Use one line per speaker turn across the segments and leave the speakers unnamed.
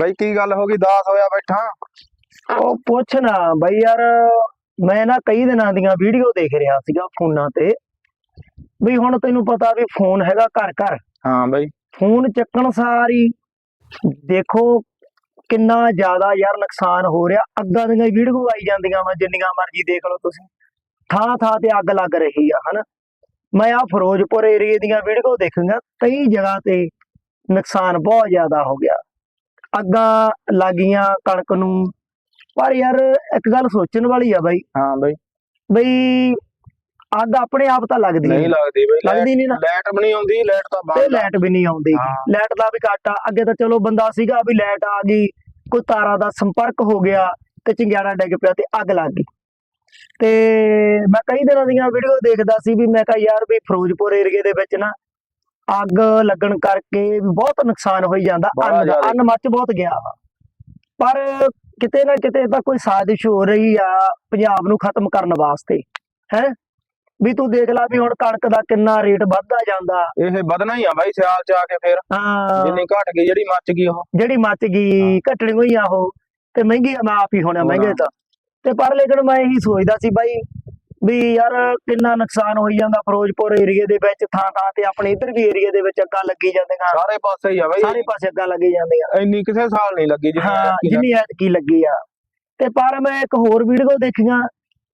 ਬਈ ਕੀ ਗੱਲ ਹੋ ਗਈ? ਦਾਸ ਹੋਇਆ ਬੈਠਾ।
ਉਹ ਪੁੱਛ ਨਾ ਬਈ ਯਾਰ ਮੈਂ ਨਾ ਕਈ ਦਿਨਾਂ ਦੀਆਂ ਵੀਡੀਓ ਦੇਖ ਰਿਹਾ ਸੀਗਾ ਫੋਨਾਂ ਤੇ। ਵੀ ਹੁਣ ਤੈਨੂੰ ਪਤਾ ਵੀ ਫੋਨ ਹੈਗਾ ਘਰ ਘਰ।
ਹਾਂ ਬਈ।
ਫੋਨ ਚੱਕਣ ਸਾਰੀ। ਦੇਖੋ ਕਿੰਨਾ ਜ਼ਿਆਦਾ ਯਾਰ ਨੁਕਸਾਨ ਹੋ ਰਿਹਾ। ਅੱਗਾਂ ਦੀਆਂ ਵੀਡੀਓ ਆਈ ਜਾਂਦੀਆਂ ਵਾ ਜਿੰਨੀਆਂ ਮਰਜ਼ੀ ਦੇਖ ਲਓ ਤੁਸੀਂ। ਥਾਂ ਥਾਂ ਤੇ ਅੱਗ ਲੱਗ ਰਹੀ ਆ ਹਨਾ? ਮੈਂ ਆ ਫਿਰੋਜ਼ਪੁਰ ਏਰੀਏ ਦੀਆਂ ਵੀਡੀਓ ਦੇਖੀਆਂ ਕਈ ਜਗ੍ਹਾ ਤੇ ਨੁਕਸਾਨ ਬਹੁਤ ਜ਼ਿਆਦਾ ਹੋ ਗਿਆ। ਅੱਗਾਂ ਲੱਗੀਆਂ ਕਣਕ ਨੂੰ। ਪਰ ਯਾਰ ਇੱਕ ਗੱਲ ਸੋਚਣ ਵਾਲੀ ਆ ਬਾਈ।
ਹਾਂ ਬਈ।
ਬਈ ਅੱਗ ਆਪਣੇ ਆਪ ਤਾਂ ਲੱਗਦੀ
ਨਹੀਂ ਲੱਗਦੀ ਬਈ
ਲੱਗਦੀ ਨਹੀਂ ਨਾ
ਲਾਈਟ ਵੀ ਨਹੀਂ ਆਉਂਦੀ ਲਾਈਟ ਤਾਂ
ਤੇ
ਬੰਦ ਆ।
ਲਾਈਟ ਵੀ ਨਹੀਂ ਆਉਂਦੀ। ਲਾਈਟ ਦਾ ਵੀ ਘਾਟਾ। ਅੱਗੇ ਤਾਂ ਚਲੋ ਬੰਦਾ ਸੀਗਾ ਵੀ ਲਾਈਟ ਆ ਗਈ ਕੋਈ ਤਾਰਾਂ ਦਾ ਸੰਪਰਕ ਹੋ ਗਿਆ ਤੇ ਚਿੰਗਿਆੜਾ ਡਿੱਗ ਪਿਆ ਤੇ ਅੱਗ ਲੱਗ ਗਈ। ਤੇ ਮੈਂ ਕਈ ਦਿਨਾਂ ਦੀਆਂ ਵੀਡੀਓ ਦੇਖਦਾ ਸੀ ਵੀ ਮੈਂ ਕਿਹਾ ਯਾਰ ਵੀ ਫਿਰੋਜ਼ਪੁਰ ਏਰੀਏ ਦੇ ਵਿੱਚ ਨਾ ਅੱਗ ਲੱਗਣ ਕਰਕੇ ਬਹੁਤ ਨੁਕਸਾਨ ਹੋਈ ਜਾਂਦਾ ਅੰਨ ਦਾ
ਜ਼ਿਆਦਾ।
ਅੰਨ ਮੱਚ ਬਹੁਤ ਗਿਆ ਵਾ। ਪਰ ਕਿਤੇ ਨਾ ਕਿਤੇ ਤਾਂ ਕੋਈ ਸਾਜ਼ਿਸ਼ ਹੋ ਰਹੀ ਆ ਪੰਜਾਬ ਨੂੰ ਖਤਮ ਕਰਨ ਵਾਸਤੇ ਹੈ? ਵੀ ਤੂੰ ਦੇਖ ਲੈ ਵੀ ਹੁਣ ਕਣਕ ਦਾ ਕਿੰਨਾ ਰੇਟ ਵੱਧਦਾ ਜਾਂਦਾ।
ਇਹ ਵਧਣਾ ਹੀ ਆ ਬਾਈ ਸਿਆਲ ਚ ਆ ਕੇ ਫਿਰ।
ਹਾਂ।
ਜਿੰਨੀ ਘਟ ਗਈ ਜਿਹੜੀ ਮੱਚ ਗਈ ਉਹ।
ਜਿਹੜੀ ਮੱਚ ਗਈ ਘਟਣੀ ਹੋਈ ਆ ਉਹ ਤੇ ਮਹਿੰਗੀ ਆ, ਮੈਂ ਆਪ ਹੀ ਹੋਣਾ। ਮਹਿੰਗੇ ਤਾਂ। ਤੇ ਪਰ ਲੇਕਿਨ ਮੈਂ ਇਹੀ ਸੋਚਦਾ ਸੀ ਬਾਈ ਵੀ ਯਾਰ ਕਿੰਨਾ ਨੁਕਸਾਨ ਹੋਈ ਜਾਂਦਾ ਫਿਰੋਜ਼ਪੁਰ ਏਰੀਏ ਦੇ ਵਿੱਚ ਥਾਂ ਥਾਂ ਤੇ ਆਪਣੇ ਇਧਰ ਵੀ ਏਰੀਏ ਦੇ ਵਿੱਚ ਅੱਗਾਂ ਲੱਗੀ ਜਾਂਦੀਆਂ।
ਸਾਰੇ ਪਾਸੇ ਹੀ ਆ ਬਾਈ।
ਸਾਰੇ ਪਾਸੇ ਅੱਗਾਂ ਲੱਗੀ ਜਾਂਦੀਆਂ।
ਇੰਨੀ ਕਿਸੇ ਸਾਲ ਨਹੀਂ ਲੱਗੀ ਜਿੰਨੀ
ਹਾਂ ਜਿੰਨੀ ਐਤਕੀ ਲੱਗੀ ਆ। ਤੇ ਪਰ ਮੈਂ ਇੱਕ ਹੋਰ ਵੀਡੀਓ ਦੇਖੀਆਂ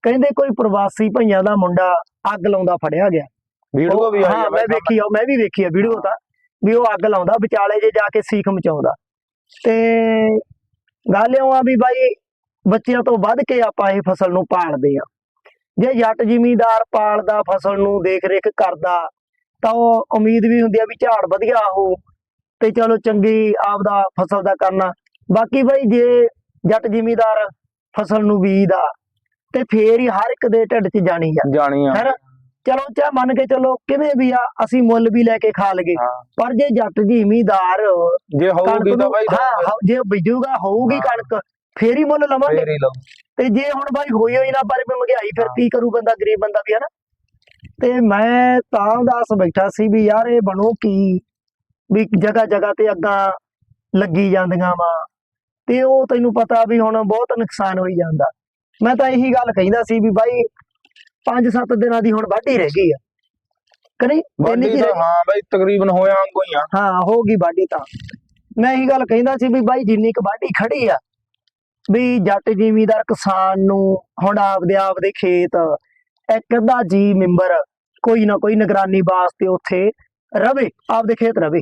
ਕਹਿੰਦੇ ਕੋਈ ਪ੍ਰਵਾਸੀ ਭਈਆਂ ਦਾ ਮੁੰਡਾ ਅੱਗ ਲਾਉਂਦਾ ਫੜਿਆ ਗਿਆ।
ਵੀਡੀਓ ਵੀ ਆਈ
ਹਾਂ
ਆ
ਮੈਂ ਵੇਖੀ ਆ ਮੈਂ ਵੀ ਵੇਖੀ ਆ ਵੀਡੀਓ ਤਾਂ ਵੀ ਉਹ ਅੱਗ ਲਾਉਂਦਾ ਵਿਚਾਲੇ ਜੇ ਜਾ ਕੇ ਸੀਖ ਮਚਾਉਂਦਾ। ਤੇ ਗੱਲ ਇਉਂ ਆ ਵੀ ਬਾਈ ਬੱਚਿਆਂ ਤੋਂ ਵੱਧ ਕੇ ਆਪਾਂ ਇਹ ਫਸਲ ਨੂੰ ਪਾਲਦੇ ਆ ਜੇ ਜੱਟ ਜ਼ਿਮੀਂਦਾਰ ਪਾਲਦਾ ਫਸਲ ਨੂੰ ਦੇਖ ਰੇਖ ਕਰਦਾ ਤਾਂ ਉਹ ਉਮੀਦ ਵੀ ਹੁੰਦੀ ਆ ਵੀ ਝਾੜ ਵਧੀਆ ਹੋ ਤੇ ਚਲੋ ਚੰਗੀ ਆਪਦਾ ਫਸਲ ਦਾ ਕਰਨਾ। ਬਾਕੀ ਬਾਈ ਜੇ ਜੱਟ ਜ਼ਿਮੀਂਦਾਰ ਫਸਲ ਨੂੰ ਬੀਜਦਾ ਤੇ ਫੇਰ ਹੀ ਹਰ ਇੱਕ ਦੇ ਢਿੱਡ 'ਚ ਜਾਣੀ ਆ।
ਜਾਣੀ ਆ।
ਚਲੋ ਚਾ ਮੰਨ ਕੇ ਚਲੋ ਕਿਵੇਂ ਵੀ ਆ ਅਸੀਂ ਮੁੱਲ ਵੀ ਲੈ ਕੇ ਖਾ ਲਗੇ ਪਰ ਜੇ ਜੱਟ ਜ਼ਿਮੀਂਦਾਰ
ਜੇ ਹੋਊਗੀ ਤਾਂ ਬਾਈ
ਹਾਂ ਜੇ ਬੀਜੂਗਾ ਹੋਊਗੀ। ਕਣਕ ਫੇਰ ਹੀ ਮੁੱਲ ਲਵਾਂਗੇ।
ਫੇਰ ਹੀ ਲਓ।
ਤੇ ਜੇ ਹੁਣ ਬਾਈ ਹੋਈ ਹੋਈ ਨਾ ਪਰ ਵੀ ਮਹਿੰਗਾਈ ਫਿਰ
ਹਾਂ।
ਕੀ ਕਰੂ ਬੰਦਾ ਗਰੀਬ ਬੰਦਾ ਵੀ ਹਨਾ? ਤੇ ਮੈਂ ਤਾਂ ਉਦਾਸ ਬੈਠਾ ਸੀ ਵੀ ਯਾਰ ਇਹ ਬਣੋ ਕੀ? ਵੀ ਜਗ੍ਹਾ ਜਗ੍ਹਾ ਤੇ ਅੱਗਾਂ ਲੱਗੀ ਜਾਂਦੀਆਂ ਵਾ। ਤੇ ਉਹ ਤੈਨੂੰ ਪਤਾ ਵੀ ਹੁਣ ਬਹੁਤ ਨੁਕਸਾਨ ਹੋਈ ਜਾਂਦਾ। ਮੈਂ ਤਾਂ ਇਹੀ ਗੱਲ ਕਹਿੰਦਾ ਸੀ ਵੀ ਬਾਈ 5-7 ਦਿਨਾਂ ਦੀ ਹੁਣ ਵਾਢੀ ਰਹਿ ਗਈ ਆ। ਕਰੀ ਇੰਨੀ ਕੀ ਰਹਿ ਗਈ?
ਹਾਂ ਬਾਈ ਤਕਰੀਬਨ ਹੋਇਆ ਹੀ ਆ।
ਹਾਂ ਹੋਗੀ ਵਾਢੀ ਤਾਂ। ਮੈਂ ਇਹੀ ਗੱਲ ਕਹਿੰਦਾ ਸੀ ਵੀ ਬਾਈ ਜਿੰਨੀ ਕੁ ਵਾਢੀ ਖੜੀ ਆ ਵੀ ਜੱਟ ਜ਼ਿਮੀਂਦਾਰ ਕਿਸਾਨ ਨੂੰ ਹੁਣ ਆਪਦੇ ਆਪਦੇ ਖੇਤ ਇੱਕ ਅੱਧਾ ਜੀ ਮੈਂਬਰ ਕੋਈ ਨਾ ਕੋਈ ਨਿਗਰਾਨੀ ਵਾਸਤੇ ਉੱਥੇ ਰਵੇ ਆਪਦੇ ਖੇਤ ਰਵੇ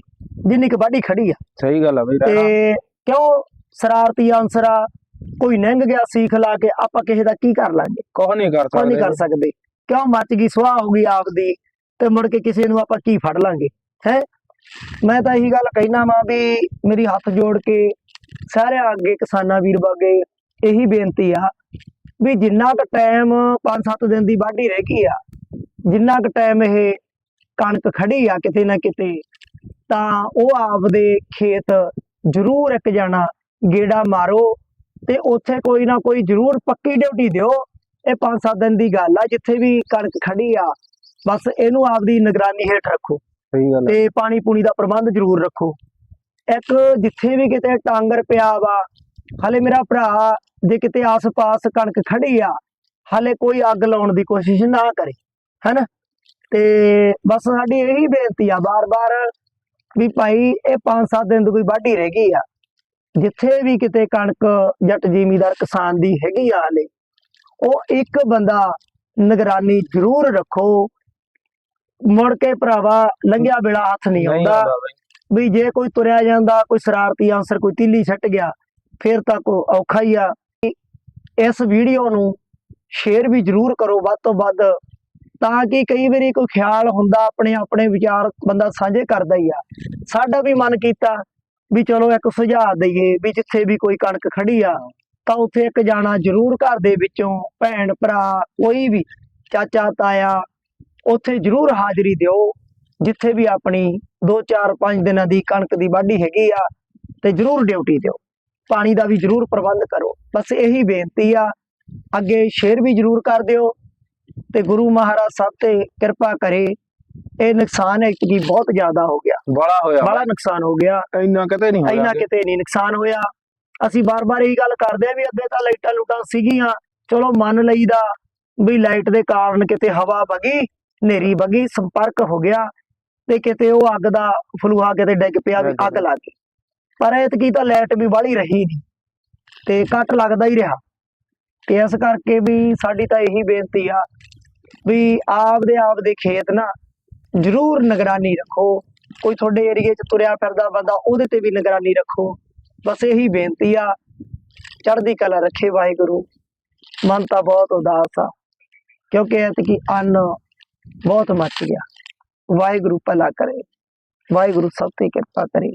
ਜਿੰਨੀ ਕੁ ਵਾਢੀ ਖੜੀ ਆ।
ਸਹੀ ਗੱਲ ਆ ਬਾਈ
ਤੇ ਕਿਉਂ ਸ਼ਰਾਰਤੀ ਅਨਸਰਾ ਕੋਈ ਲੰਘ ਗਿਆ ਸੀਖ ਲਾ ਕੇ ਆਪਾਂ ਕਿਸੇ ਦਾ ਕੀ ਕਰ ਲਾਂਗੇ?
ਕੁਝ ਨਹੀਂ ਕਰ
ਕੋਈ ਨਹੀਂ
ਸਕਦੇ
ਕਰ ਸਕਦੇ। ਕਿਉਂ ਮੱਚ ਗਈ ਸੁਆਹ ਹੋ ਗਈ ਆਪਦੀ ਤੇ ਮੁੜ ਕੇ ਕਿਸੇ ਨੂੰ ਆਪਾਂ ਕੀ ਫੜ ਲਾਂਗੇ? ਹੈ? ਮੈਂ ਤਾਂ ਇਹੀ ਗੱਲ ਕਹਿਣਾ ਵਾਂ ਵੀ ਮੇਰੀ ਹੱਥ ਜੋੜ ਕੇ ਸਾਰਿਆਂ ਅੱਗੇ ਕਿਸਾਨਾਂ ਵੀਰ ਬਾਗੇ ਇਹੀ ਬੇਨਤੀ ਆ ਵੀ ਜਿੰਨਾ ਕੁ ਟਾਈਮ 5-7 ਦਿਨ ਦੀ ਵਾਢੀ ਰਹਿ ਗਈ ਆ ਜਿੰਨਾ ਕੁ ਟਾਈਮ ਇਹ ਕਣਕ ਖੜੀ ਆ ਕਿਤੇ ਨਾ ਕਿਤੇ ਤਾਂ ਉਹ ਆਪਦੇ ਖੇਤ ਜ਼ਰੂਰ ਇੱਕ ਜਾਣਾ ਗੇੜਾ ਮਾਰੋ ਤੇ ਉੱਥੇ ਕੋਈ ਨਾ ਕੋਈ ਜ਼ਰੂਰ ਪੱਕੀ ਡਿਊਟੀ ਦਿਓ ਇਹ 5-7 ਦਿਨ ਦੀ ਗੱਲ ਆ ਜਿੱਥੇ ਵੀ ਕਣਕ ਖੜੀ ਆ ਬਸ ਇਹਨੂੰ ਆਪਦੀ ਨਿਗਰਾਨੀ ਹੇਠ ਰੱਖੋ
ਸਹੀ ਗੱਲ ਆ।
ਤੇ ਪਾਣੀ ਪੂਣੀ ਦਾ ਪ੍ਰਬੰਧ ਜ਼ਰੂਰ ਰੱਖੋ ਇੱਕ ਜਿੱਥੇ ਵੀ ਕਿਤੇ ਟਾਂਗਰ ਪਿਆ ਵਾ ਹਲੇ ਮੇਰਾ ਭਰਾ ਜੇ ਕਿਤੇ ਆਸ-ਪਾਸ ਕਣਕ ਖੜੀ ਆ ਹਲੇ ਕੋਈ ਅੱਗ ਲਾਉਣ ਦੀ ਕੋਸ਼ਿਸ਼ ਨਾ ਕਰੇ ਹੈਨਾ? ਤੇ ਬਸ ਸਾਡੀ ਇਹੀ ਬੇਨਤੀ ਆ ਬਾਰ-ਬਾਰ ਵੀ ਭਾਈ ਇਹ 5-7 ਦਿਨ ਦੀ ਕੋਈ ਵਾਢੀ ਰਹਿ ਗਈ ਆ। ਜਿੱਥੇ ਵੀ ਕਿਤੇ ਕਣਕ ਜੱਟ ਜ਼ਿਮੀਂਦਾਰ ਕਿਸਾਨ ਦੀ ਹੈਗੀ ਆ ਹਲੇ ਉਹ ਇੱਕ ਬੰਦਾ ਨਿਗਰਾਨੀ ਜ਼ਰੂਰ ਰੱਖੋ। ਮੁੜ ਕੇ ਭਰਾਵਾ ਲੰਘਿਆ ਵੇਲਾ ਹੱਥ ਨਹੀਂ ਆਉਂਦਾ। ਵੀ ਜੇ ਕੋਈ ਤੁਰਿਆ ਜਾਂਦਾ, ਕੋਈ ਸ਼ਰਾਰਤੀ ਆਂਸਰ ਕੋਈ ਤਿੱਲੀ ਛੱਟ ਗਿਆ, ਫਿਰ ਤਾਂ ਕੋ ਔਖਾ ਹੀ ਆ। ਇਸ ਵੀਡੀਓ ਨੂੰ ਸ਼ੇਅਰ ਵੀ ਜ਼ਰੂਰ ਕਰੋ ਵੱਧ ਤੋਂ ਵੱਧ, ਤਾਂ ਕਿ ਕਈ ਵਾਰੀ ਕੋਈ ਖਿਆਲ ਹੁੰਦਾ ਆਪਣੇ ਆਪਣੇ ਵਿਚਾਰ ਬੰਦਾ ਸਾਂਝੇ ਕਰਦਾ ਹੀ ਆ। ਸਾਡਾ ਵੀ ਮਨ ਕੀਤਾ ਵੀ ਚਲੋ ਇੱਕ ਸੁਝਾਅ ਦਈਏ ਵੀ ਜਿੱਥੇ ਵੀ ਕੋਈ ਕਣਕ ਖੜੀ ਆ, ਤਾਂ ਉੱਥੇ ਇੱਕ ਜਾਣਾ ਜ਼ਰੂਰ ਘਰ ਦੇ ਵਿੱਚੋਂ, ਭੈਣ, ਭਰਾ, ਕੋਈ ਵੀ ਚਾਚਾ, ਤਾਇਆ, ਉੱਥੇ ਜ਼ਰੂਰ ਹਾਜ਼ਰੀ ਦਿਓ। ਜਿੱਥੇ ਵੀ ਆਪਣੀ 2 4 5 ਦਿਨਾਂ ਦੀ ਕਣਕ ਦੀ ਵਾਢੀ ਹੈਗੀ ਆ ਤੇ ਜ਼ਰੂਰ ਡਿਊਟੀ ਦਿਓ। ਪਾਣੀ ਦਾ ਵੀ ਜ਼ਰੂਰ ਪ੍ਰਬੰਧ ਕਰੋ। ਬਸ ਇਹੀ ਬੇਨਤੀ ਆ ਅੱਗੇ ਸ਼ੇਅਰ ਵੀ ਜ਼ਰੂਰ ਕਰ ਦਿਓ ਤੇ ਗੁਰੂ ਮਹਾਰਾਜ ਸਭ ਤੇ ਕਿਰਪਾ ਕਰੇ ਇਹ ਨੁਕਸਾਨ ਐਕਚੁਅਲੀ ਬਹੁਤ ਜ਼ਿਆਦਾ ਹੋ ਗਿਆ।
ਬੜਾ ਹੋਇਆ
ਬੜਾ ਨੁਕਸਾਨ ਹੋ ਗਿਆ।
ਇੰਨਾ ਕਿਤੇ ਨਹੀਂ ਹੋਇਆ
ਇੰਨਾ ਕਿਤੇ ਨਹੀਂ ਨੁਕਸਾਨ ਹੋਇਆ। ਅਸੀਂ ਬਾਰ-ਬਾਰ ਇਹੀ ਗੱਲ ਕਰਦੇ ਆ ਵੀ ਅੱਗੇ ਤਾਂ ਲਾਈਟਾਂ ਲੂਟਾਂ ਸੀਗੀਆਂ। ਚਲੋ ਮੰਨ ਲਈਦਾ ਵੀ ਲਾਈਟ ਦੇ ਕਾਰਨ ਕਿਤੇ ਹਵਾ ਵਗੀ ਹਨੇਰੀ ਵਗੀ ਸੰਪਰਕ ਹੋ ਗਿਆ। ਤੇ ਕਿਤੇ ਉਹ ਅੱਗ ਦਾ ਫਲੂਹਾ ਕਿਤੇ ਡਿੱਗ ਪਿਆ ਵੀ ਅੱਗ ਲੱਗ ਗਈ। ਪਰ ਐਤਕੀ ਤਾਂ ਲਾਈਟ ਵੀ ਬਾਹਲੀ ਰਹੀ ਨਹੀਂ ਤੇ ਕੱਟ ਲੱਗਦਾ ਹੀ ਰਿਹਾ। ਤੇ ਇਸ ਕਰਕੇ ਵੀ ਸਾਡੀ ਤਾਂ ਇਹੀ ਬੇਨਤੀ ਆ ਵੀ ਆਪਦੇ ਆਪ ਦੇ ਖੇਤ ਨਾ ਜ਼ਰੂਰ ਨਿਗਰਾਨੀ ਰੱਖੋ। ਕੋਈ ਤੁਹਾਡੇ ਏਰੀਏ 'ਚ ਤੁਰਿਆ ਫਿਰਦਾ ਬੰਦਾ ਉਹਦੇ ਤੇ ਵੀ ਨਿਗਰਾਨੀ ਰੱਖੋ। ਬਸ ਇਹੀ ਬੇਨਤੀ ਆ ਚੜ੍ਹਦੀ ਕਲਾ ਰੱਖੇ ਵਾਹਿਗੁਰੂ। ਮਨ ਤਾਂ ਬਹੁਤ ਉਦਾਸ ਆ ਕਿਉਂਕਿ ਐਤਕੀ ਅੰਨ ਬਹੁਤ ਮੱਚ ਗਿਆ। ਵਾਹਿਗੁਰੂ ਭਲਾ ਕਰੇ। ਵਾਹਿਗੁਰੂ ਸਭ ਤੇ ਕਿਰਪਾ ਕਰੇ।